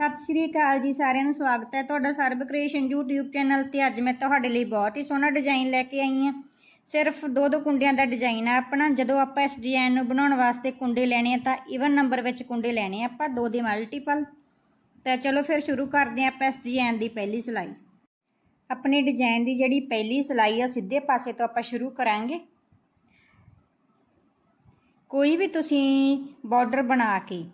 ਸਤਿ ਸ਼੍ਰੀ ਅਕਾਲ ਜੀ, ਸਾਰਿਆਂ ਨੂੰ ਸਵਾਗਤ ਹੈ ਤੁਹਾਡਾ ਸਰਬ ਕ੍ਰੀਏਸ਼ਨ YouTube ਚੈਨਲ ਤੇ। ਅੱਜ ਮੈਂ ਤੁਹਾਡੇ ਲਈ ਬਹੁਤ ਹੀ ਸੋਹਣਾ ਡਿਜ਼ਾਈਨ ਲੈ ਕੇ ਆਈ ਹਾਂ। ਸਿਰਫ ਦੋ ਦੋ ਕੁੰਡਿਆਂ ਦਾ ਡਿਜ਼ਾਈਨ ਆ ਆਪਣਾ। ਜਦੋਂ ਆਪਾਂ ਇਸ ਡਿਜ਼ਾਈਨ ਨੂੰ ਬਣਾਉਣ ਵਾਸਤੇ ਕੁੰਡੇ ਲੈਣੇ ਆ ਤਾਂ ਇਵਨ ਨੰਬਰ ਵਿੱਚ ਕੁੰਡੇ ਲੈਣੇ ਆ ਆਪਾਂ, ਦੋ ਦੇ ਮਲਟੀਪਲ ਤਾਂ ਚਲੋ ਫਿਰ ਸ਼ੁਰੂ ਕਰਦੇ ਹਾਂ ਆਪਾਂ ਇਸ ਡਿਜ਼ਾਈਨ ਦੀ ਪਹਿਲੀ ਸਿਲਾਈ। ਆਪਣੇ ਡਿਜ਼ਾਈਨ ਦੀ ਜਿਹੜੀ ਪਹਿਲੀ ਸਿਲਾਈ ਆ, ਉਹ ਸਿੱਧੇ ਪਾਸੇ ਤੋਂ ਆਪਾਂ ਸ਼ੁਰੂ ਕਰਾਂਗੇ। ਕੋਈ ਵੀ ਤੁਸੀਂ ਬਾਰਡਰ ਬਣਾ ਕੇ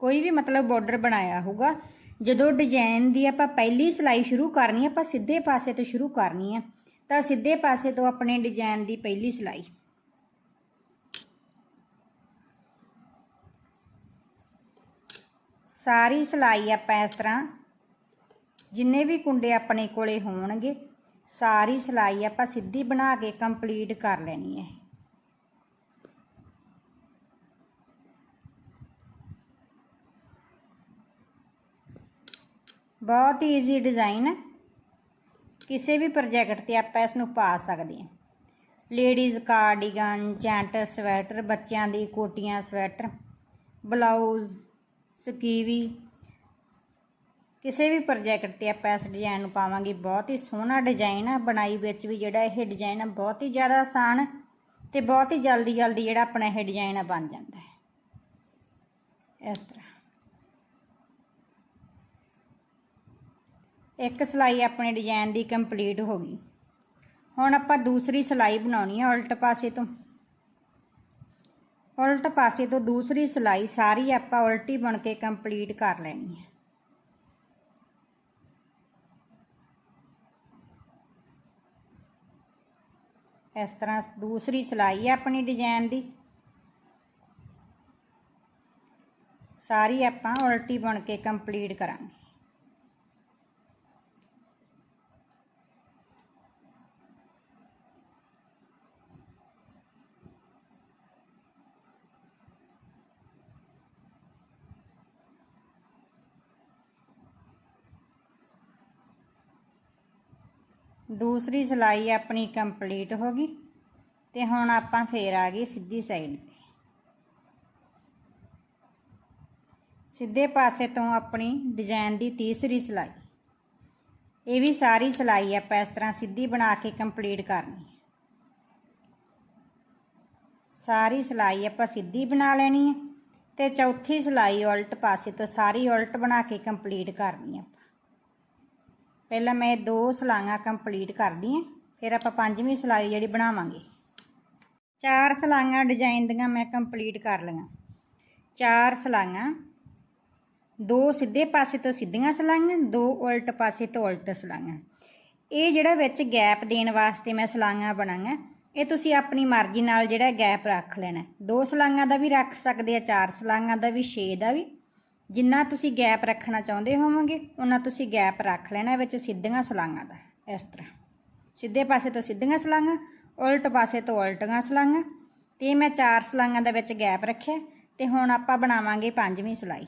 ਕੋਈ ਵੀ ਮਤਲਬ ਬਾਰਡਰ ਬਣਾਇਆ ਹੋਊਗਾ, ਜਦੋਂ ਡਿਜ਼ਾਈਨ ਦੀ ਆਪਾਂ ਪਹਿਲੀ ਸਿਲਾਈ ਸ਼ੁਰੂ ਕਰਨੀ ਹੈ ਆਪਾਂ ਸਿੱਧੇ ਪਾਸੇ ਤੋਂ ਸ਼ੁਰੂ ਕਰਨੀ ਹੈ ਤਾਂ ਸਿੱਧੇ ਪਾਸੇ ਤੋਂ ਆਪਣੇ ਡਿਜ਼ਾਈਨ ਦੀ ਪਹਿਲੀ ਸਿਲਾਈ। ਸਾਰੀ ਸਿਲਾਈ ਆਪਾਂ ਇਸ ਤਰ੍ਹਾਂ, ਜਿੰਨੇ ਵੀ ਕੁੰਡੇ ਆਪਣੇ ਕੋਲੇ ਹੋਣਗੇ, ਸਾਰੀ ਸਿਲਾਈ ਆਪਾਂ ਸਿੱਧੀ ਬਣਾ ਕੇ ਕੰਪਲੀਟ ਕਰ ਲੈਣੀ ਹੈ। ਬਹੁਤ ਹੀ ਈਜ਼ੀ ਡਿਜ਼ਾਈਨ ਹੈ। ਕਿਸੇ ਵੀ ਪ੍ਰੋਜੈਕਟ ਤੇ ਆਪਾਂ ਇਸ ਨੂੰ ਪਾ ਸਕਦੇ ਹਾਂ। ਲੇਡੀਜ਼ ਕਾਰਡੀਗਨ ਜੈਂਟ ਸਵੈਟਰ ਬੱਚਿਆਂ ਦੀ ਕੋਟੀਆਂ ਸਵੈਟਰ ਬਲਾਊਜ਼ ਸਕੀਵੀ। ਕਿਸੇ ਵੀ ਪ੍ਰੋਜੈਕਟ ਤੇ ਆਪਾਂ ਇਸ ਡਿਜ਼ਾਈਨ ਨੂੰ ਪਾਵਾਂਗੇ। ਬਹੁਤ ਹੀ ਸੋਹਣਾ ਡਿਜ਼ਾਈਨ ਆ। ਬਣਾਈ ਵਿੱਚ ਵੀ ਜਿਹੜਾ ਇਹ ਡਿਜ਼ਾਈਨ ਆ, ਬਹੁਤ ਹੀ ਜ਼ਿਆਦਾ ਆਸਾਨ ਤੇ ਬਹੁਤ ਹੀ ਜਲਦੀ ਜਲਦੀ ਜਿਹੜਾ ਆਪਣਾ ਇਹ ਡਿਜ਼ਾਈਨ ਆ ਬਣ ਜਾਂਦਾ ਹੈ। ਇਸ ਤਰ੍ਹਾਂ। ਇੱਕ ਸਿਲਾਈ ਆਪਣੇ ਡਿਜ਼ਾਈਨ ਦੀ ਕੰਪਲੀਟ ਹੋ ਗਈ। ਹੁਣ ਆਪਾਂ ਦੂਸਰੀ ਸਿਲਾਈ ਬਣਾਉਣੀ ਹੈ ਉਲਟ ਪਾਸੇ ਤੋਂ। ਉਲਟ ਪਾਸੇ ਤੋਂ ਦੂਸਰੀ ਸਿਲਾਈ ਸਾਰੀ ਆਪਾਂ ਉਲਟੀ ਬਣ ਕੇ ਕੰਪਲੀਟ ਕਰ ਲੈਣੀ ਹੈ ਇਸ ਤਰ੍ਹਾਂ ਦੂਸਰੀ ਸਿਲਾਈ ਹੈ ਆਪਣੀ ਡਿਜ਼ਾਈਨ ਦੀ। ਸਾਰੀ ਆਪਾਂ ਉਲਟੀ ਬਣ ਕੇ ਕੰਪਲੀਟ ਕਰਾਂਗੇ। ਦੂਸਰੀ ਸਿਲਾਈ ਆਪਣੀ ਕੰਪਲੀਟ ਹੋ ਗਈ ਤੇ ਹੁਣ ਆਪਾਂ ਫੇਰ ਆ ਗਏ ਸਿੱਧੀ ਸਾਈਡ ਤੇ। ਸਿੱਧੇ ਪਾਸੇ ਤੋਂ ਆਪਣੀ ਡਿਜ਼ਾਈਨ ਦੀ ਤੀਸਰੀ ਸਿਲਾਈ। ਇਹ ਵੀ ਸਾਰੀ ਸਿਲਾਈ ਆਪਾਂ ਇਸ ਤਰ੍ਹਾਂ ਸਿੱਧੀ ਬਣਾ ਕੇ ਕੰਪਲੀਟ ਕਰਨੀ ਹੈ। ਸਾਰੀ ਸਿਲਾਈ ਆਪਾਂ ਸਿੱਧੀ ਬਣਾ ਲੈਣੀ ਹੈ ਤੇ ਚੌਥੀ ਸਿਲਾਈ ਉਲਟ ਪਾਸੇ ਤੋਂ ਸਾਰੀ ਉਲਟ ਬਣਾ ਕੇ ਕੰਪਲੀਟ ਕਰਨੀ ਹੈ ਪਹਿਲਾਂ ਮੈਂ ਦੋ ਸਲਾਈਆਂ ਕੰਪਲੀਟ ਕਰਦੀ ਹਾਂ ਫਿਰ ਆਪਾਂ ਪੰਜਵੀਂ ਸਲਾਈ ਜਿਹੜੀ ਬਣਾਵਾਂਗੇ। ਚਾਰ ਸਲਾਈਆਂ ਡਿਜ਼ਾਈਨ ਦੀਆਂ ਮੈਂ ਕੰਪਲੀਟ ਕਰ ਲਈਆਂ। ਚਾਰ ਸਲਾਈਆਂ ਦੋ ਸਿੱਧੇ ਪਾਸੇ ਤੋਂ ਸਿੱਧੀਆਂ ਸਲਾਈਆਂ ਦੋ ਉਲਟ ਪਾਸੇ ਤੋਂ ਉਲਟ ਸਲਾਈਆਂ ਇਹ ਜਿਹੜਾ ਵਿੱਚ ਗੈਪ ਦੇਣ ਵਾਸਤੇ ਮੈਂ ਸਲਾਈਆਂ ਬਣਾਈਆਂ, ਇਹ ਤੁਸੀਂ ਆਪਣੀ ਮਰਜ਼ੀ ਨਾਲ ਜਿਹੜਾ ਗੈਪ ਰੱਖ ਲੈਣਾ। ਦੋ ਸਲਾਈਆਂ ਦਾ ਵੀ ਰੱਖ ਸਕਦੇ ਆ, ਚਾਰ ਸਲਾਈਆਂ ਦਾ ਵੀ 6 ਦਾ ਵੀ। ਜਿੰਨਾ ਤੁਸੀਂ ਗੈਪ ਰੱਖਣਾ ਚਾਹੁੰਦੇ ਹੋਵੋਗੇ ਉਹਨਾਂ ਤੁਸੀਂ ਗੈਪ ਰੱਖ ਲੈਣਾ ਵਿੱਚ ਸਿੱਧੀਆਂ ਸਲਾਈਆਂ ਦਾ, ਇਸ ਤਰ੍ਹਾਂ। ਸਿੱਧੇ ਪਾਸੇ ਤੋਂ ਸਿੱਧੀਆਂ ਸਲਾਈਆਂ ਉਲਟ ਪਾਸੇ ਤੋਂ ਉਲਟੀਆਂ ਸਲਾਈਆਂ ਤੇ ਮੈਂ ਚਾਰ ਸਲਾਈਆਂ ਦੇ ਵਿੱਚ ਗੈਪ ਰੱਖਿਆ, ਤੇ ਹੁਣ ਆਪਾਂ ਬਣਾਵਾਂਗੇ ਪੰਜਵੀਂ ਸਲਾਈ।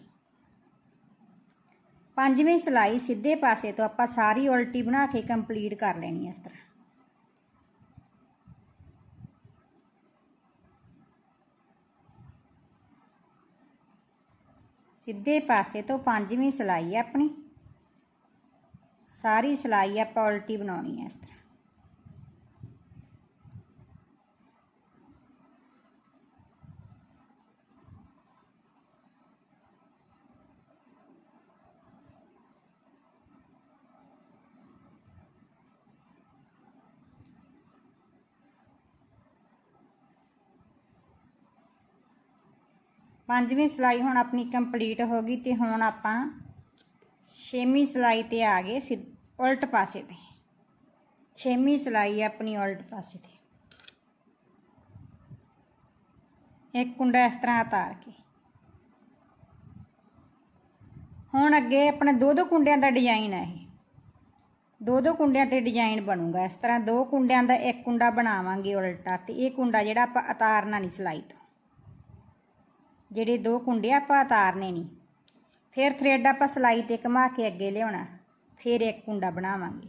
ਪੰਜਵੀਂ ਸਲਾਈ ਸਿੱਧੇ ਪਾਸੇ ਤੋਂ ਆਪਾਂ ਸਾਰੀ ਉਲਟੀ ਬਣਾ ਕੇ ਕੰਪਲੀਟ ਕਰ ਲੈਣੀ ਇਸ ਤਰ੍ਹਾਂ। ਸਿੱਧੇ ਪਾਸੇ ਤੋਂ ਪੰਜਵੀਂ ਸਿਲਾਈ ਹੈ ਆਪਣੀ। ਸਾਰੀ ਸਿਲਾਈ ਆਪਾਂ ਉਲਟੀ ਬਣਾਉਣੀ ਹੈ ਇਸ ਤਰ੍ਹਾਂ। ਪੰਜਵੀਂ ਸਿਲਾਈ ਹੁਣ ਆਪਣੀ ਕੰਪਲੀਟ ਹੋ ਗਈ ਤੇ ਹੁਣ ਆਪਾਂ ਛੇਵੀਂ ਸਿਲਾਈ ਤੇ ਆ ਗਏ ਸਿ ਉਲਟ ਪਾਸੇ ਤੇ। ਛੇਵੀਂ ਸਿਲਾਈ ਆਪਣੀ ਉਲਟ ਪਾਸੇ ਤੇ। ਇੱਕ ਕੁੰਡਾ ਇਸ ਤਰ੍ਹਾਂ ਉਤਾਰ ਕੇ। ਹੁਣ ਅੱਗੇ ਆਪਣੇ ਦੋ ਦੋ ਕੁੰਡਿਆਂ ਦਾ ਡਿਜ਼ਾਈਨ ਹੈ ਇਹ। ਦੋ ਦੋ ਕੁੰਡਿਆਂ ਤੇ ਡਿਜ਼ਾਈਨ ਬਣੂਗਾ। ਇਸ ਤਰ੍ਹਾਂ ਦੋ ਕੁੰਡਿਆਂ ਦਾ ਇੱਕ ਕੁੰਡਾ ਬਣਾਵਾਂਗੇ ਉਲਟਾ ਤੇ ਇਹ ਕੁੰਡਾ ਜਿਹੜਾ ਆਪਾਂ ਉਤਾਰਨਾ ਨਹੀਂ ਸਿਲਾਈ ਤੋਂ। ਜਿਹੜੇ ਦੋ ਕੁੰਡੇ ਆਪਾਂ ਉਤਾਰਨੇ ਨਹੀਂ ਫਿਰ ਥਰੈਡ ਆਪਾਂ ਸਲਾਈ ਤੇ ਘੁਮਾ ਕੇ ਅੱਗੇ ਲਿਆਉਣਾ। ਫਿਰ ਇੱਕ ਕੁੰਡਾ ਬਣਾਵਾਂਗੇ।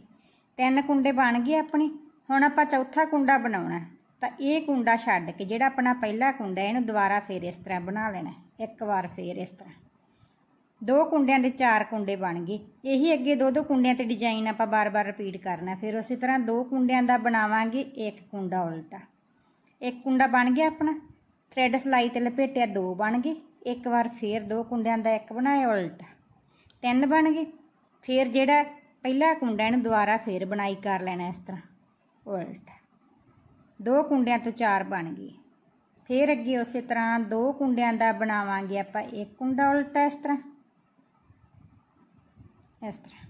ਤਿੰਨ ਕੁੰਡੇ ਬਣ ਗਏ ਆਪਣੇ। ਹੁਣ ਆਪਾਂ ਚੌਥਾ ਕੁੰਡਾ ਬਣਾਉਣਾ। ਤਾਂ ਇਹ ਕੁੰਡਾ ਛੱਡ ਕੇ ਜਿਹੜਾ ਆਪਣਾ ਪਹਿਲਾ ਕੁੰਡਾ, ਇਹਨੂੰ ਦੁਬਾਰਾ ਫੇਰ ਇਸ ਤਰ੍ਹਾਂ ਬਣਾ ਲੈਣਾ। ਇੱਕ ਵਾਰ ਫੇਰ ਇਸ ਤਰ੍ਹਾਂ। ਦੋ ਕੁੰਡਿਆਂ ਦੇ ਚਾਰ ਕੁੰਡੇ ਬਣ ਗਏ। ਇਹੀ ਅੱਗੇ ਦੋ ਦੋ ਕੁੰਡਿਆਂ ਤੇ ਡਿਜ਼ਾਈਨ ਆਪਾਂ ਬਾਰ-ਬਾਰ ਰਿਪੀਟ ਕਰਨਾ। ਫਿਰ ਉਸੇ ਤਰ੍ਹਾਂ ਦੋ ਕੁੰਡਿਆਂ ਦਾ ਬਣਾਵਾਂਗੇ, ਇੱਕ ਕੁੰਡਾ ਉਲਟਾ। ਇੱਕ ਕੁੰਡਾ ਬਣ ਗਿਆ ਆਪਣਾ। ਥਰੈਡ ਸਲਾਈ ਤੇ ਲਪੇਟਿਆ ਦੋ ਬਣ ਗਏ। ਇੱਕ ਵਾਰ ਫੇਰ ਦੋ ਕੁੰਡਿਆਂ ਦਾ ਇੱਕ ਬਣਾਇਆ ਉਲਟਾ। ਤਿੰਨ ਬਣ ਗਏ। ਫੇਰ ਜਿਹੜਾ ਪਹਿਲਾ ਕੁੰਡਾ ਇਹਨੂੰ ਦੁਬਾਰਾ ਫੇਰ ਬਣਾਈ ਕਰ ਲੈਣਾ ਇਸ ਤਰ੍ਹਾਂ। ਉਲਟਾ। ਦੋ ਕੁੰਡਿਆਂ ਤੋਂ ਚਾਰ ਬਣ ਗਏ। ਫੇਰ ਅੱਗੇ ਉਸੇ ਤਰ੍ਹਾਂ ਦੋ ਕੁੰਡਿਆਂ ਦਾ ਬਣਾਵਾਂਗੇ ਆਪਾਂ। ਇੱਕ ਕੁੰਡਾ ਉਲਟਾ ਇਸ ਤਰ੍ਹਾਂ। ਇਸ ਤਰ੍ਹਾਂ।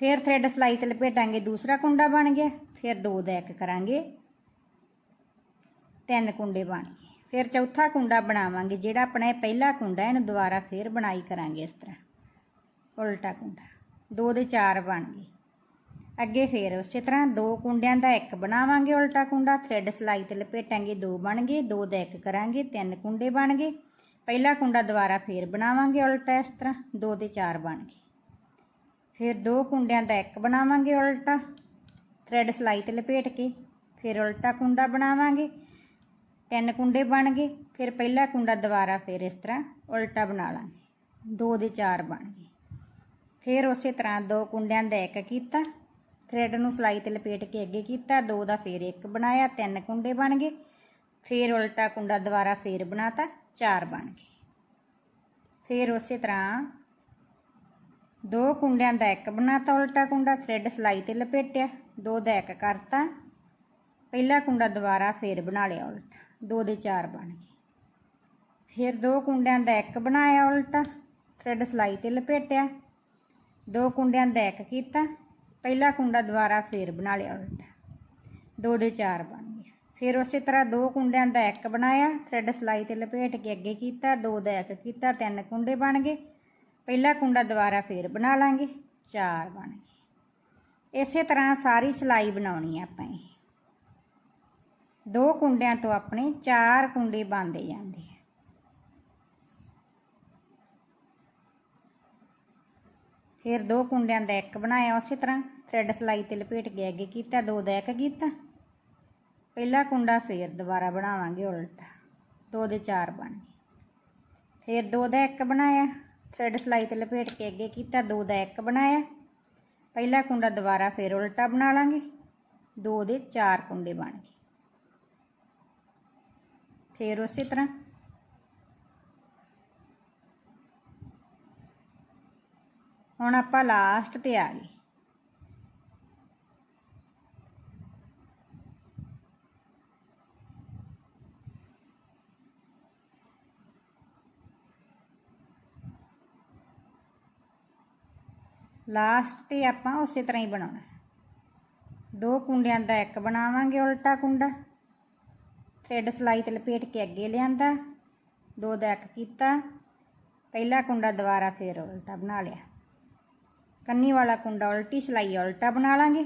ਫਿਰ ਥਰੈਡ ਸਲਾਈ ਤੇ ਲਪੇਟਾਂਗੇ। ਦੂਸਰਾ ਕੁੰਡਾ ਬਣ ਗਿਆ। ਫਿਰ ਦੋ ਦਾ ਇੱਕ ਕਰਾਂਗੇ। ਤਿੰਨ ਕੁੰਡੇ ਬਣ। ਗਏ ਫਿਰ ਚੌਥਾ ਕੁੰਡਾ ਬਣਾਵਾਂਗੇ, ਜਿਹੜਾ ਆਪਣਾ ਇਹ ਪਹਿਲਾ ਕੁੰਡਾ ਇਹਨੂੰ ਦੁਬਾਰਾ ਫਿਰ ਬਣਾਈ ਕਰਾਂਗੇ ਇਸ ਤਰ੍ਹਾਂ। ਉਲਟਾ ਕੁੰਡਾ। ਦੋ ਦੇ ਚਾਰ ਬਣ ਗਏ। ਅੱਗੇ ਫਿਰ ਉਸੇ ਤਰ੍ਹਾਂ ਦੋ ਕੁੰਡਿਆਂ ਦਾ ਇੱਕ ਬਣਾਵਾਂਗੇ ਉਲਟਾ ਕੁੰਡਾ, ਥ੍ਰੈਡ ਸਲਾਈ ਤੇ ਲਪੇਟਾਂਗੇ, ਦੋ ਬਣ ਗਏ, ਦੋ ਦਾ ਇੱਕ ਕਰਾਂਗੇ, ਤਿੰਨ ਕੁੰਡੇ ਬਣ ਗਏ। ਪਹਿਲਾ ਕੁੰਡਾ ਦੁਬਾਰਾ ਫੇਰ ਬਣਾਵਾਂਗੇ ਉਲਟਾ ਇਸ ਤਰ੍ਹਾਂ, ਦੋ ਦੇ ਚਾਰ ਬਣ ਗਏ। ਫਿਰ ਦੋ ਕੁੰਡਿਆਂ ਦਾ ਇੱਕ ਬਣਾਵਾਂਗੇ ਉਲਟਾ, ਥ੍ਰੈਡ ਸਲਾਈ ਤੇ ਲਪੇਟ ਕੇ, ਫਿਰ ਉਲਟਾ ਕੁੰਡਾ ਬਣਾਵਾਂਗੇ। ਤਿੰਨ ਕੁੰਡੇ ਬਣ ਗਏ, ਫਿਰ ਪਹਿਲਾ ਕੁੰਡਾ ਦੁਬਾਰਾ ਫਿਰ ਇਸ ਤਰ੍ਹਾਂ ਉਲਟਾ ਬਣਾ ਲਾਂਗੇ। ਦੋ ਦੇ ਚਾਰ ਬਣ ਗਏ। ਫਿਰ ਉਸੇ ਤਰ੍ਹਾਂ ਦੋ ਕੁੰਡਿਆਂ ਦਾ ਇੱਕ ਕੀਤਾ, ਥ੍ਰੈਡ ਨੂੰ ਸਲਾਈ ਤੇ ਲਪੇਟ ਕੇ ਅੱਗੇ ਕੀਤਾ, ਦੋ ਦਾ ਫਿਰ ਇੱਕ ਬਣਾਇਆ, ਤਿੰਨ ਕੁੰਡੇ ਬਣ ਗਏ। ਫਿਰ ਉਲਟਾ ਕੁੰਡਾ ਦੁਬਾਰਾ ਫੇਰ ਬਣਾਤਾ, ਚਾਰ ਬਣ ਗਏ। ਫਿਰ ਉਸੇ ਤਰ੍ਹਾਂ ਦੋ ਕੁੰਡਿਆਂ ਦਾ ਇੱਕ ਬਣਾਤਾ ਉਲਟਾ ਕੁੰਡਾ, ਥ੍ਰੈਡ ਸਲਾਈ ਤੇ ਲਪੇਟਿਆ, ਦੋ ਦਾ ਇੱਕ ਕਰਤਾ, ਪਹਿਲਾ ਕੁੰਡਾ ਦੁਬਾਰਾ ਫੇਰ ਬਣਾ ਲਿਆ ਉਲਟਾ। ਦੋ ਦੇ ਚਾਰ ਬਣ ਗਏ। ਫਿਰ ਦੋ ਕੁੰਡਿਆਂ ਦਾ ਇੱਕ ਬਣਾਇਆ ਉਲਟਾ, ਥਰੈਡ ਸਲਾਈ ਤੇ ਲਪੇਟਿਆ। ਦੋ ਕੁੰਡਿਆਂ ਦਾ ਇੱਕ ਕੀਤਾ, ਪਹਿਲਾ ਕੁੰਡਾ ਦੁਬਾਰਾ ਫੇਰ ਬਣਾ ਲਿਆ ਉਲਟਾ। ਦੋ ਦੇ ਚਾਰ ਬਣ ਗਏ। ਫਿਰ ਉਸੇ ਤਰ੍ਹਾਂ ਦੋ ਕੁੰਡਿਆਂ ਦਾ ਇੱਕ ਬਣਾਇਆ, ਥ੍ਰੈਡ ਸਲਾਈ ਤੇ ਲਪੇਟ ਕੇ ਅੱਗੇ ਕੀਤਾ, ਦੋ ਦਾ ਇੱਕ ਕੀਤਾ, ਤਿੰਨ ਕੁੰਡੇ ਬਣ ਗਏ। ਪਹਿਲਾ ਕੁੰਡਾ ਦੁਬਾਰਾ ਫੇਰ ਬਣਾ ਲਾਂਗੇ, ਚਾਰ ਬਣ ਗਏ। ਇਸੇ ਤਰ੍ਹਾਂ ਸਾਰੀ ਸਲਾਈ ਬਣਾਉਣੀ ਆ ਆਪਾਂ ਇਹ। ਦੋ ਕੁੰਡਿਆਂ ਤੋਂ ਆਪਣੇ ਚਾਰ ਕੁੰਡੇ ਬਣਦੇ ਜਾਂਦੇ ਆ। ਫਿਰ ਦੋ ਕੁੰਡਿਆਂ ਦਾ ਇੱਕ ਬਣਾਇਆ ਉਸੇ ਤਰ੍ਹਾਂ ਥ੍ਰੈਡ ਸਲਾਈ ਤੇ ਲਪੇਟ ਕੇ ਅੱਗੇ ਕੀਤਾ, ਦੋ ਦਾ ਇੱਕ ਕੀਤਾ। ਪਹਿਲਾ ਕੁੰਡਾ ਫੇਰ ਦੁਬਾਰਾ ਬਣਾਵਾਂਗੇ ਉਲਟਾ, ਦੋ ਦੇ ਚਾਰ ਬਣ ਗਏ। ਫਿਰ ਦੋ ਦਾ ਇੱਕ ਬਣਾਇਆ ਥ੍ਰੈਡ ਸਲਾਈ ਤੇ ਲਪੇਟ ਕੇ ਅੱਗੇ ਕੀਤਾ, ਦੋ ਦਾ ਇੱਕ ਬਣਾਇਆ। ਪਹਿਲਾ ਕੁੰਡਾ ਦੁਬਾਰਾ ਫੇਰ ਉਲਟਾ ਬਣਾ ਲਾਂਗੇ, ਦੋ ਦੇ ਚਾਰ ਕੁੰਡੇ ਬਣ ਗਏ। ਫਿਰ ਉਸੇ ਤਰ੍ਹਾਂ। ਹੁਣ ਆਪਾਂ ਲਾਸਟ ਤੇ ਆ ਗਏ। ਲਾਸਟ ਤੇ ਆਪਾਂ ਉਸੇ ਤਰ੍ਹਾਂ ਹੀ ਬਣਾਉਣਾ। ਦੋ ਕੁੰਡਿਆਂ ਦਾ ਇੱਕ ਬਣਾਵਾਂਗੇ ਉਲਟਾ ਕੁੰਡਾ। ਥ੍ਰੈਡ ਸਲਾਈ ਤੇ ਲਪੇਟ ਕੇ ਅੱਗੇ ਲਿਆਂਦਾ, ਦੋ ਦਾ ਇੱਕ ਕੀਤਾ, ਪਹਿਲਾ ਕੁੰਡਾ ਦੁਬਾਰਾ ਫੇਰ ਉਲਟਾ ਬਣਾ ਲਿਆ। ਕੰਨੀ ਵਾਲਾ ਕੁੰਡਾ ਉਲਟੀ ਸਲਾਈ ਉਲਟਾ ਬਣਾ ਲਾਂਗੇ।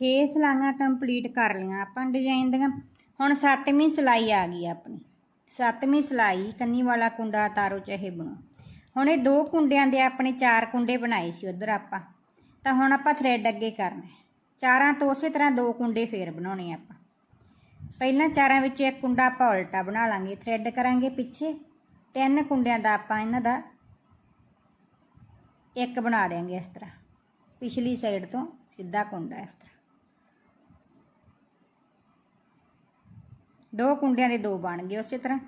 6 ਸਲਾਈਆਂ ਕੰਪਲੀਟ ਕਰ ਲਈਆਂ ਆਪਾਂ ਡਿਜ਼ਾਈਨ ਦੀਆਂ। ਹੁਣ ਸੱਤਵੀਂ ਸਲਾਈ ਆ ਗਈ ਆਪਣੀ। ਸੱਤਵੀਂ ਸਲਾਈ ਕੰਨੀ ਵਾਲਾ ਕੁੰਡਾ ਤਾਰੋ ਚਾਹੇ ਬਣੋ। ਹੁਣ ਇਹ ਦੋ ਕੁੰਡਿਆਂ ਦੇ ਆਪਣੇ ਚਾਰ ਕੁੰਡੇ ਬਣਾਏ ਸੀ ਉਧਰ ਆਪਾਂ। ਤਾਂ ਹੁਣ ਆਪਾਂ ਥ੍ਰੈਡ ਅੱਗੇ ਕਰਨਾ। ਚਾਰਾਂ ਤੋਂ ਉਸੇ ਤਰ੍ਹਾਂ ਦੋ ਕੁੰਡੇ ਫੇਰ ਬਣਾਉਣੇ ਆਪਾਂ। ਪਹਿਲਾਂ ਚਾਰਾਂ ਵਿੱਚ ਇੱਕ ਕੁੰਡਾ ਆਪਾਂ ਉਲਟਾ ਬਣਾ ਲਾਂਗੇ ਥ੍ਰੈਡ ਕਰਾਂਗੇ ਪਿੱਛੇ। ਤਿੰਨ ਕੁੰਡਿਆਂ ਦਾ ਆਪਾਂ ਇਹਨਾਂ ਦਾ ਇੱਕ ਬਣਾ ਦੇਾਂਗੇ ਇਸ ਤਰ੍ਹਾਂ। ਪਿਛਲੀ ਸਾਈਡ ਤੋਂ ਸਿੱਧਾ ਕੁੰਡਾ ਇਸ ਤਰ੍ਹਾਂ। ਦੋ ਕੁੰਡਿਆਂ ਦੇ ਦੋ ਬਣ ਗਏ ਉਸੇ ਤਰ੍ਹਾਂ।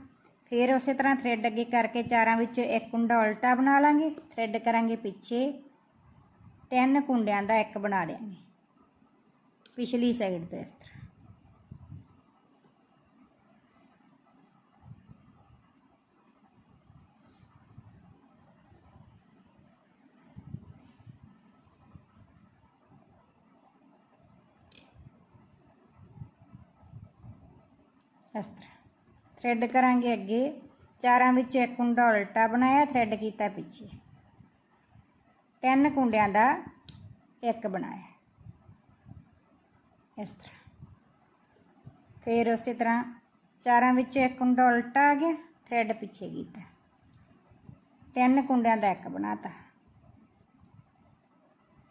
ਫਿਰ ਉਸੇ ਤਰ੍ਹਾਂ ਥ੍ਰੈਡ ਅੱਗੇ ਕਰਕੇ ਚਾਰਾਂ ਵਿੱਚ ਇੱਕ ਕੁੰਡਾ ਉਲਟਾ ਬਣਾ ਲਾਂਗੇ ਥ੍ਰੈਡ ਕਰਾਂਗੇ ਪਿੱਛੇ। ਤਿੰਨ ਕੁੰਡਿਆਂ ਦਾ ਇੱਕ ਬਣਾ ਦੇਾਂਗੇ ਪਿਛਲੀ ਸਾਈਡ 'ਤੇ ਇਸ ਤਰ੍ਹਾਂ। ਇਸ ਤਰ੍ਹਾਂ। ਥਰੈਡ ਕਰਾਂਗੇ ਅੱਗੇ। ਚਾਰਾਂ ਵਿੱਚ ਇੱਕ ਕੁੰਡਾ ਉਲਟਾ ਬਣਾਇਆ ਥਰੈਡ ਕੀਤਾ ਪਿੱਛੇ। ਤਿੰਨ ਕੁੰਡਿਆਂ ਦਾ ਇੱਕ ਬਣਾਇਆ। ਇਸ ਤਰ੍ਹਾਂ। ਫਿਰ ਉਸੇ ਤਰ੍ਹਾਂ ਚਾਰਾਂ ਵਿੱਚੋਂ ਇੱਕ ਕੁੰਡਾ ਉਲਟਾ ਆ ਗਿਆ ਥ੍ਰੈਡ ਪਿੱਛੇ ਕੀਤਾ। ਤਿੰਨ ਕੁੰਡਿਆਂ ਦਾ ਇੱਕ ਬਣਾਤਾ।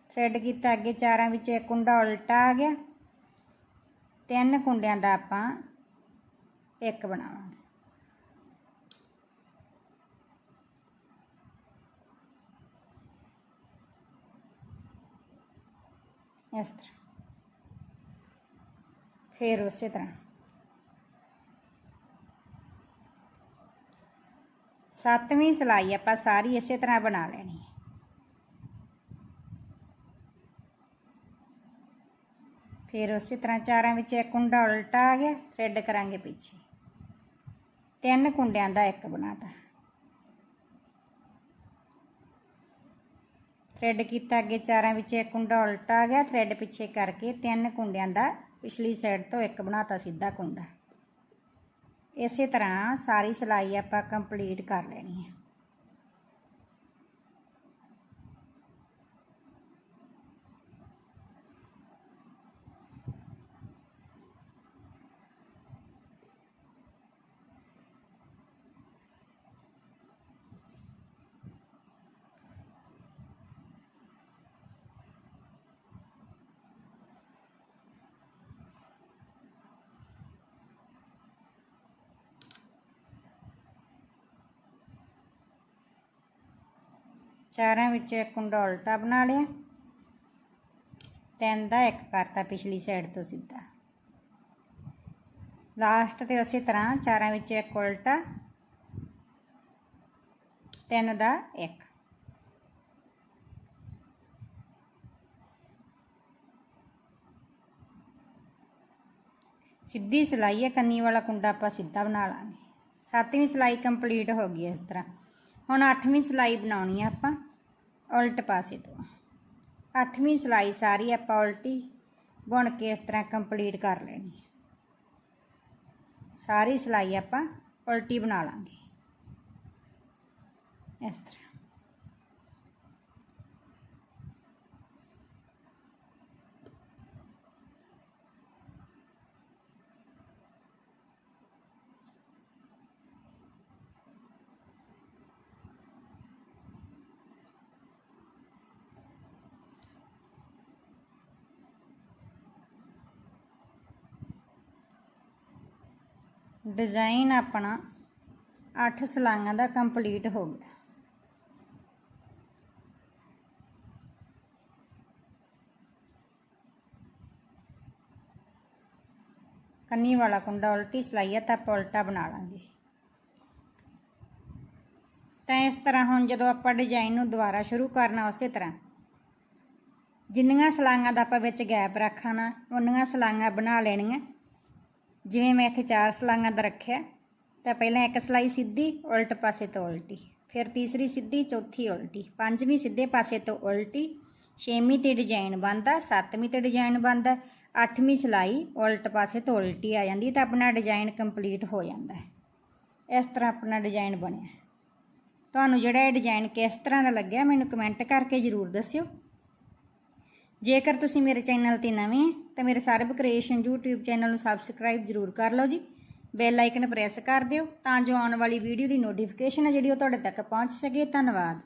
ਥ੍ਰੈਡ ਕੀਤਾ ਅੱਗੇ ਚਾਰਾਂ ਵਿੱਚੋਂ ਇੱਕ ਕੁੰਡਾ ਉਲਟਾ ਆ ਗਿਆ। ਤਿੰਨ ਕੁੰਡਿਆਂ ਦਾ ਆਪਾਂ ਇੱਕ ਬਣਾਵਾਂਗੇ। ਇਸ ਤਰ੍ਹਾਂ। ਫਿਰ ਉਸੇ ਤਰ੍ਹਾਂ। ਸੱਤਵੀਂ ਸਲਾਈ ਆਪਾਂ ਸਾਰੀ ਇਸੇ ਤਰ੍ਹਾਂ ਬਣਾ ਲੈਣੀ ਹੈ। ਫਿਰ ਉਸੇ ਤਰ੍ਹਾਂ ਚਾਰਾਂ ਵਿੱਚ ਇੱਕ ਕੁੰਡਾ ਉਲਟਾ ਆ ਗਿਆ, ਥ੍ਰੈਡ ਕਰਾਂਗੇ ਪਿੱਛੇ। ਤਿੰਨ ਕੁੰਡਿਆਂ ਦਾ ਇੱਕ ਬਣਾਤਾ। ਥ੍ਰੈਡ ਕੀਤਾ ਅੱਗੇ ਚਾਰਾਂ ਵਿੱਚ ਇੱਕ ਕੁੰਡਾ ਉਲਟਾ ਆ ਗਿਆ, ਥ੍ਰੈਡ ਪਿੱਛੇ ਕਰਕੇ ਤਿੰਨ ਕੁੰਡਿਆਂ ਦਾ ਪਿਛਲੀ ਸਾਈਡ ਤੋਂ ਇੱਕ ਬਣਾਤਾ ਸਿੱਧਾ ਕੁੰਡਾ। ਇਸੇ ਤਰ੍ਹਾਂ ਸਾਰੀ ਸਿਲਾਈ ਆਪਾਂ ਕੰਪਲੀਟ ਕਰ ਲੈਣੀ ਹੈ। ਚਾਰਾਂ ਵਿੱਚ ਇੱਕ ਕੁੰਡਾ ਉਲਟਾ ਬਣਾ ਲਿਆ। ਤਿੰਨ ਦਾ ਇੱਕ ਕਰਤਾ ਪਿਛਲੀ ਸਾਈਡ ਤੋਂ ਸਿੱਧਾ। ਲਾਸਟ ਤੇ ਉਸੇ ਤਰ੍ਹਾਂ ਚਾਰਾਂ ਵਿੱਚ ਇੱਕ ਉਲਟਾ, ਤਿੰਨ ਦਾ ਇੱਕ। ਸਿੱਧੀ ਸਿਲਾਈ ਹੈ, ਕੰਨੀ ਵਾਲਾ ਕੁੰਡਾ ਆਪਾਂ ਸਿੱਧਾ ਬਣਾ ਲਾਂਗੇ। ਸੱਤਵੀਂ ਸਿਲਾਈ ਕੰਪਲੀਟ ਹੋ ਗਈ ਇਸ ਤਰ੍ਹਾਂ। ਹੁਣ ਅੱਠਵੀਂ ਸਿਲਾਈ ਬਣਾਉਣੀ ਆ ਆਪਾਂ, ਉਲਟ ਪਾਸੇ ਤੋਂ। ਅੱਠਵੀਂ ਸਿਲਾਈ ਸਾਰੀ ਆਪਾਂ ਉਲਟੀ ਬੁਣ ਕੇ ਇਸ ਤਰ੍ਹਾਂ ਕੰਪਲੀਟ ਕਰ ਲੈਣੀ ਹੈ ਸਾਰੀ ਸਿਲਾਈ ਆਪਾਂ ਉਲਟੀ ਬਣਾ ਲਾਂਗੇ। ਇਸ ਤਰ੍ਹਾਂ। ਡਿਜ਼ਾਈਨ ਆਪਣਾ 8 ਸਲਾਈਆਂ ਦਾ ਕੰਪਲੀਟ ਹੋ ਗਿਆ। ਕੰਨੀ ਵਾਲਾ ਕੁੰਡਾ ਉਲਟੀ ਸਿਲਾਈ ਹੈ ਤਾਂ ਆਪਾਂ ਉਲਟਾ ਬਣਾ ਲਾਂਗੇ। ਤਾਂ ਇਸ ਤਰ੍ਹਾਂ ਹੁਣ ਜਦੋਂ ਆਪਾਂ ਡਿਜ਼ਾਈਨ ਨੂੰ ਦੁਬਾਰਾ ਸ਼ੁਰੂ ਕਰਨਾ ਉਸੇ ਤਰ੍ਹਾਂ। ਜਿੰਨੀਆਂ ਸਲਾਈਆਂ ਦਾ ਆਪਾਂ ਵਿੱਚ ਗੈਪ ਰੱਖਣਾ ਉਨੀਆਂ ਸਲਾਈਆਂ ਬਣਾ ਲੈਣੀਆਂ। ਜਿਵੇਂ ਮੈਂ ਇੱਥੇ ਚਾਰ ਸਲਾਈਆਂ ਦਾ ਰੱਖਿਆ, ਤਾਂ ਪਹਿਲਾਂ ਇੱਕ ਸਲਾਈ ਸਿੱਧੀ, ਉਲਟ ਪਾਸੇ ਤੋਂ ਉਲਟੀ। ਫਿਰ ਤੀਸਰੀ ਸਿੱਧੀ, ਚੌਥੀ ਉਲਟੀ। ਪੰਜਵੀਂ ਸਿੱਧੇ ਪਾਸੇ ਤੋਂ ਉਲਟੀ, ਛੇਵੀਂ ਤੇ ਡਿਜ਼ਾਈਨ ਬਣਦਾ ਸੱਤਵੀਂ ਤੇ ਡਿਜ਼ਾਈਨ ਬਣਦਾ ਅੱਠਵੀਂ ਸਲਾਈ ਉਲਟ ਪਾਸੇ ਤੋਂ ਉਲਟੀ ਆ ਜਾਂਦੀ, ਤਾਂ ਆਪਣਾ ਡਿਜ਼ਾਈਨ ਕੰਪਲੀਟ ਹੋ ਜਾਂਦਾ ਇਸ ਤਰ੍ਹਾਂ ਆਪਣਾ ਡਿਜ਼ਾਈਨ ਬਣਿਆ। ਤੁਹਾਨੂੰ ਜਿਹੜਾ ਇਹ ਡਿਜ਼ਾਈਨ ਕਿਸ ਤਰ੍ਹਾਂ ਦਾ ਲੱਗਿਆ, ਮੈਨੂੰ ਕਮੈਂਟ ਕਰਕੇ ਜ਼ਰੂਰ ਦੱਸਿਓ। ਜੇਕਰ ਤੁਸੀਂ ਮੇਰੇ ਚੈਨਲ ਤੇ ਨਵੇਂ ਤਾਂ ਮੇਰੇ ਸਰਬ ਕ੍ਰੀਏਸ਼ਨ YouTube ਚੈਨਲ ਨੂੰ ਸਬਸਕ੍ਰਾਈਬ ਜ਼ਰੂਰ ਕਰ ਲਓ ਜੀ। ਬੈਲ ਆਈਕਨ ਪ੍ਰੈਸ ਕਰ ਦਿਓ ਤਾਂ ਜੋ ਆਉਣ ਵਾਲੀ ਵੀਡੀਓ ਦੀ ਨੋਟੀਫਿਕੇਸ਼ਨ ਹੈ ਜਿਹੜੀ ਉਹ ਤੁਹਾਡੇ ਤੱਕ ਪਹੁੰਚ ਸਕੇ। ਧੰਨਵਾਦ।